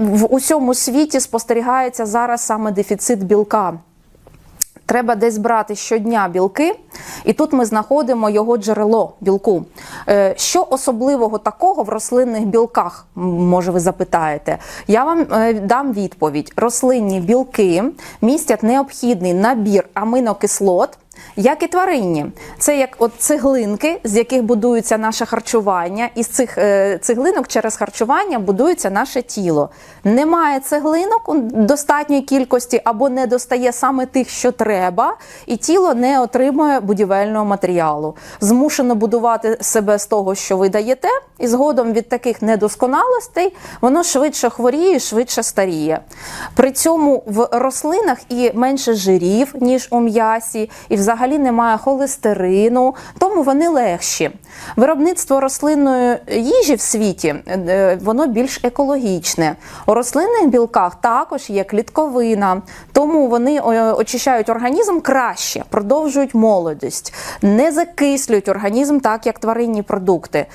в усьому світі спостерігається зараз саме дефіцит білка. Треба десь брати щодня білки, і тут ми знаходимо його джерело білку. Е, Що особливого такого в рослинних білках, може ви запитаєте? Я вам е, дам відповідь: рослинні білки містять необхідний набір аминокислот. Як і тваринні, це як от цеглинки, з яких будується наше харчування, і з цих е, цеглинок через харчування будується наше тіло. Немає цеглинок у достатньої кількості або не достає саме тих, що треба, і тіло не отримує будівельного матеріалу. Змушено будувати себе з того, що ви даєте, і згодом від таких недосконалостей воно швидше хворіє, швидше старіє. При цьому в рослинах і менше жирів, ніж у м'ясі, і взагалі немає холестерину, тому вони легші. Виробництво рослинної їжі в світі е, воно більш екологічне. У рослинних білках також є клітковина, тому вони е, очищають організм краще, продовжують молодість, не закислюють організм так, як тваринні продукти.